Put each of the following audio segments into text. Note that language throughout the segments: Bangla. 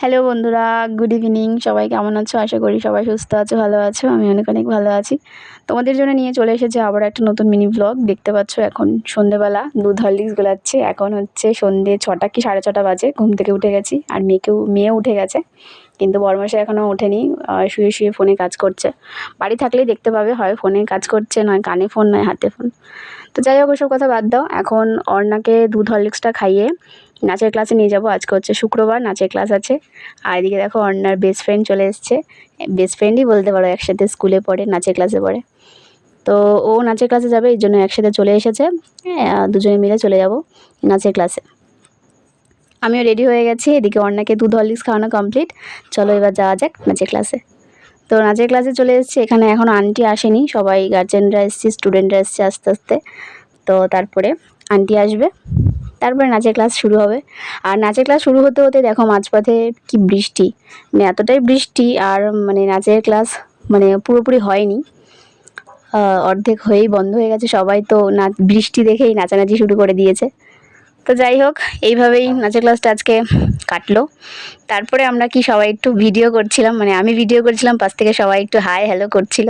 হ্যালো বন্ধুরা। গুড ইভিনিং সবাই কেমন আছো? আশা করি সবাই সুস্থ আছো, ভালো আছো। আমি অনেক অনেক ভালো আছি। তোমাদের জন্য নিয়ে চলে এসেছে আবার একটা নতুন মিনি ব্লগ দেখতে পাচ্ছ এখন সন্ধেবেলা, দুধ হরলিক্স গোলাচ্ছে। এখন হচ্ছে সন্ধে ছটা কি সাড়ে ছটা বাজে, ঘুম থেকে উঠে গেছি। আর মেয়েকেও, মেয়ে উঠে গেছে, কিন্তু বরমাসে এখনও ওঠেনি। শুয়ে শুয়ে ফোনে কাজ করছে। বাড়ি থাকলেই দেখতে পাবে, হয় ফোনে কাজ করছে, নয় কানে ফোন নয় হাতে ফোন তো যাই হোক, ওসব কথা বাদ দাও। এখন অর্ণাকে দুধ, হরলিক্সটা খাইয়ে নাচের ক্লাসে নিয়ে যাব। আজকে হচ্ছে শুক্রবার নাচের ক্লাস আছে। আর এদিকে দেখো অন্যার বেস্ট ফ্রেন্ড চলে এসছে। বেস্ট ফ্রেন্ডই বলতে পারো একসাথে স্কুলে পড়ে নাচের ক্লাসে পড়ে। তো ও নাচের ক্লাসে যাবে এই জন্য একসাথে চলে এসেছে। হ্যাঁ, দুজনে মিলে চলে যাব নাচের ক্লাসে আমিও রেডি হয়ে গেছি। এদিকে অর্ণাকে দুধ হরলিক্স খাওয়ানো কমপ্লিট চলো এবার যাওয়া যাক নাচের ক্লাসে তো নাচের ক্লাসে চলে এসেছি। এখানে এখন আন্টি আসেনি। সবাই গার্জেনরা এসছে স্টুডেন্টরা এসছে আস্তে আস্তে। তো তারপরে আন্টি আসবে। তারপরে নাচের ক্লাস শুরু হবে। আর নাচের ক্লাস শুরু হতে হতে দেখো মাঝপথে কি বৃষ্টি। মানে এতটাই বৃষ্টি আর মানে নাচের ক্লাস মানে পুরোপুরি হয়নি। অর্ধেক হয়েই বন্ধ হয়ে গেছে। সবাই তো নাচ বৃষ্টি দেখেই নাচানাচি শুরু করে দিয়েছে। তো যাই হোক, এইভাবেই নাচের ক্লাসটা আজকে কাটলো। তারপরে আমরা কি সবাই একটু ভিডিও করছিলাম? মানে আমি ভিডিও করছিলাম, পাশ থেকে সবাই একটু হাই হ্যালো করছিল।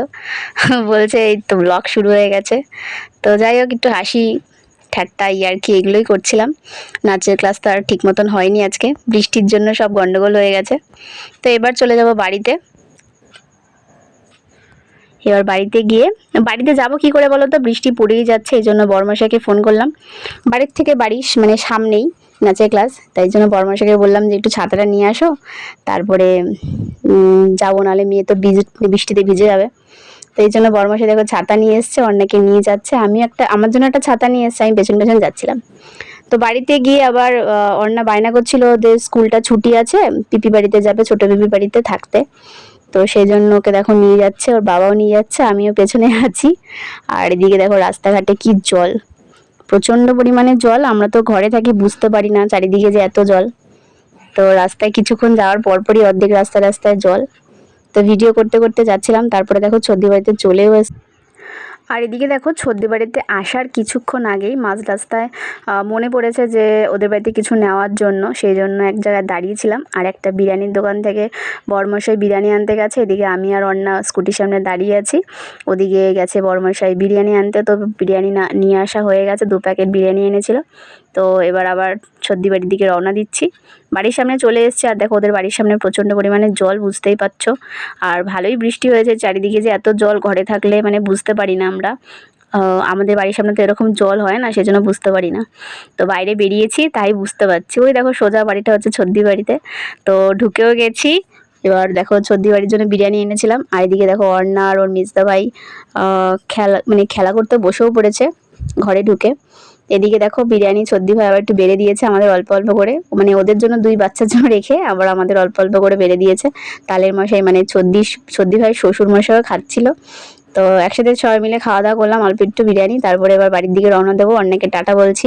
বলছে এই তো ব্লগ শুরু হয়ে গেছে। তো যাই হোক, একটু হাসি ঠাট্টা ইয়ার কি এগুলোই করছিলাম। নাচের ক্লাস তো আর ঠিক মতন হয়নি আজকে। বৃষ্টির জন্য সব গন্ডগোল হয়ে গেছে। তো এবার চলে যাব বাড়িতে। এবার বাড়িতে গিয়ে, বাড়িতে যাব কি করে বলো তো বৃষ্টি পড়েই যাচ্ছে, এই জন্য বর্মশাকে ফোন করলাম। বাড়ির থেকে বাড়ি মানে সামনেই নাচের ক্লাস তাই জন্য বর্মশাকে বললাম যে একটু ছাতাটা নিয়ে আসো। তারপরে যাব, নাহলে মেয়ে তো বৃষ্টিতে ভিজে যাবে। তো এই জন্য বর্মশা দেখো ছাতা নিয়ে এসছে অনেকে নিয়ে যাচ্ছে। আমি একটা আমার জন্য একটা ছাতা নিয়ে এসছে আমি পেছন পেছন যাচ্ছিলাম। তো বাড়িতে গিয়ে আবার আহ, বায়না করছিল ওদের স্কুলটা ছুটি আছে পিপি বাড়িতে যাবে ছোট পিপি বাড়িতে থাকতে। তো সেই জন্য ওকে দেখো নিয়ে যাচ্ছে ওর বাবাও নিয়ে যাচ্ছে আমিও পেছনে আছি। আর এদিকে দেখো রাস্তাঘাটে কি জল। প্রচণ্ড পরিমাণে জল আমরা তো ঘরে থাকি বুঝতে পারি না চারিদিকে যে এত জল। তো রাস্তায় কিছুক্ষণ যাওয়ার পরপরই অর্ধেক রাস্তা রাস্তায় জল। তো ভিডিও করতে করতে যাচ্ছিলাম, তারপরে দেখো ছদ্দি বাড়িতে চলেও এসে আর এদিকে দেখো ছদ্দি বাড়িতে আসার কিছুক্ষণ আগেই মাঝ রাস্তায় মনে পড়েছে যে ওদের বাড়িতে কিছু নেওয়ার জন্য, সেই জন্য এক জায়গায় দাঁড়িয়েছিলাম। আর একটা বিরিয়ানির দোকান থেকে বরমশাই বিরিয়ানি আনতে গেছে, এদিকে আমি আর অন্যা স্কুটির সামনে দাঁড়িয়ে আছি। ওদিকে গেছে বরমশাই বিরিয়ানি আনতে, তো বিরিয়ানি না নিয়ে আসা হয়ে গেছে, দু প্যাকেট বিরিয়ানি এনেছিল। তো এবার আবার ছদ্দি বাড়ির দিকে রওনা দিচ্ছি। বাড়ির সামনে চলে এসেছে। আর দেখো, ওদের বাড়ির সামনে প্রচণ্ড পরিমাণে জল, বুঝতেই পারছ। আর ভালোই বৃষ্টি হয়েছে, চারিদিকে যে এত জল ঘরে থাকলে মানে বুঝতে পারি না আমরা। আমাদের বাড়ির সামনে তো এরকম জল হয় না, সেজন্য বুঝতে পারি না। তো বাইরে বেরিয়েছি, তাই বুঝতে পারছি। ওই দেখো, সোজা বাড়িটা হচ্ছে ছদ্দি বাড়িতে। তো ঢুকেও গেছি। এবার দেখো, ছদ্দি বাড়ির জন্য বিরিয়ানি এনেছিলাম। আর এদিকে দেখো অর্ণা আর ওর মিজদা ভাই খেলা মানে খেলা করতে বসেও পড়েছে, ঘরে ঢুকে। এদিকে দেখো বিরিয়ানি ছদ্দি ভাই আবার একটু বেড়ে দিয়েছে আমাদের অল্প অল্প করে। মানে ওদের জন্য দুই বাচ্চার জন্য রেখে আবার আমাদের অল্প অল্প করে বেড়ে দিয়েছে। তালের মশাই মানে ছদ্দি ছদ্দি ভাই শ্বশুর মশাইও খাচ্ছিল। তো একসাথে সবাই মিলে খাওয়া দাওয়া করলাম, অল্প একটু বিরিয়ানি, তারপরে এবার বাড়ির দিকে রওনা দেবো, অন্যকে টাটা বলছি।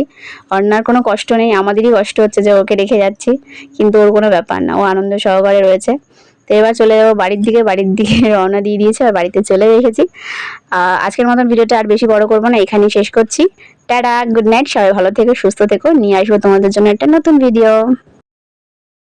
অন্যার কোনো কষ্ট নেই, আমাদেরই কষ্ট হচ্ছে যে ওকে রেখে যাচ্ছি, কিন্তু ওর কোনো ব্যাপার না, ও আনন্দ সহকারে রয়েছে। তো এবার চলে যাব বাড়ির দিকে বাড়ির দিকে রওনা দিয়ে দিয়েছে আর বাড়িতে চলে এসেছি। আজকের মতন ভিডিওটা আর বেশি বড় করব না, এখানেই শেষ করছি। টাটা, গুড নাইট, সবাই ভালো থেকো, সুস্থ থেকো, নিয়ে আসব তোমাদের জন্য একটা নতুন ভিডিও।